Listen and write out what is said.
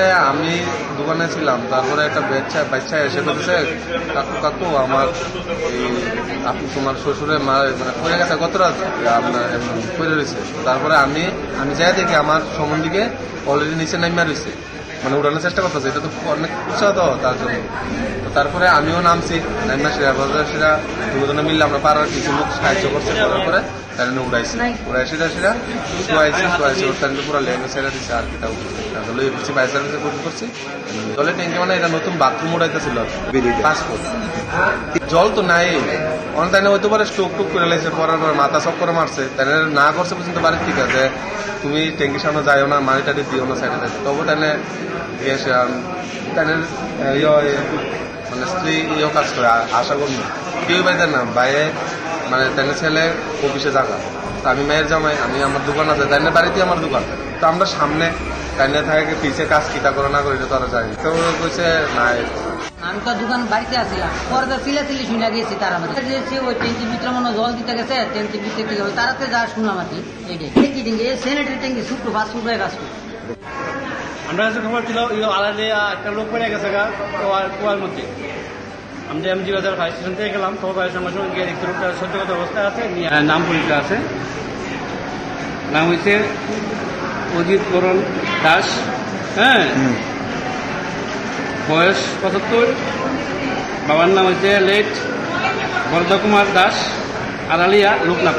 হয়েছে আমি দোকানে ছিলাম, তারপরে একটা বাচ্চা বাচ্চা এসে বলছে, কাকু কাকু, আমার এই আপনি তোমার শ্বশুরে মা মানে পড়ে গেছে কত রাত, আপনার রয়েছে। তারপরে আমি আমি যাই দেখি আমার সম্বন্ধীকে অলরেডি নিচে নামিয়া রয়েছে। মানে উড়ানোর চেষ্টা করতেছে এটা তো অনেক উৎসাহ তো তার জন্য। তো তারপরে আমিও নামছি নামিয়া সেরা বাজার সেরা দুজনে মিললে আমরা পাড়ার কিছু লোক সাহায্য করছে করার পরে তারা উড়াইছে। উড়াই সেটা সেটা শুয়াইছি শুয়াইছি ওর তার পুরো লেগে ছেড়ে দিচ্ছে আর কিটাও তাহলে করছি বাইশ সার্ভিসে বুকিং করছি। জলের ট্যাঙ্কি মানে এটা নতুন বাথরুম উড়াইতেছিল। পাসপোর্ট জল তো নাই। অনেক তাই হয়তো পারে স্টোক টুক করে লাইছে, পরার পর মাথা সব করে মারছে। তাই না করছে পর্যন্ত বাড়ির ঠিক আছে, তুমি ট্যাঙ্কির সামনে যাইও না, মারি টাড়ি দিও না সাইডে সাইডে। তবু তাই গেছে তাই মানে স্ত্রী ইয়েও কাজ করে আশা করি কেউ বাড়িতে না, বাইরে মানে তাই ছেলে অফিসে জায়গা তো আমি মেয়ের জামাই, আমি আমার দোকান আছে তাই বাড়িতে আমার দোকান। তো আমরা সামনে তাই থাকে পিছিয়ে কাজ কিটা করে না করে এটা তো আর জানি তো কইছে, না আমি তো দোকান বাড়িতে আসছিলাম পরে তো সিলে সিলে শুনে গেছি তারা আমাদের। ওই ট্যাঙ্কির ভিতরে মনে জল দিতে গেছে ট্যাঙ্কির ভিতরে কি হবে তারাতে যা শুনলাম আর কি এইটাই ট্যাঙ্কি ট্যাঙ্কি এই স্যানিটারি ট্যাঙ্কি ছোট্ট ফাস্ট ফুড কাজ করে আমরা কাছে খবর ছিল আলাদা একটা লোক পড়ে গেছে গা কুয়ার কুয়ার মধ্যে। আমরা এমজি বাজার ফায়ার স্টেশন থেকে গেলাম খবর পাওয়ার সঙ্গে সঙ্গে গিয়ে দেখতে লোকটা সত্যগত অবস্থায় আছে হ্যাঁ, নাম পরিচয় আছে। নাম হয়েছে অজিত বরণ দাস। হ্যাঁ? বয়স পঁচাত্তর। বাবার নাম হচ্ছে লেট বরদা কুমার দাস আড়ালিয়া লোকনাথ।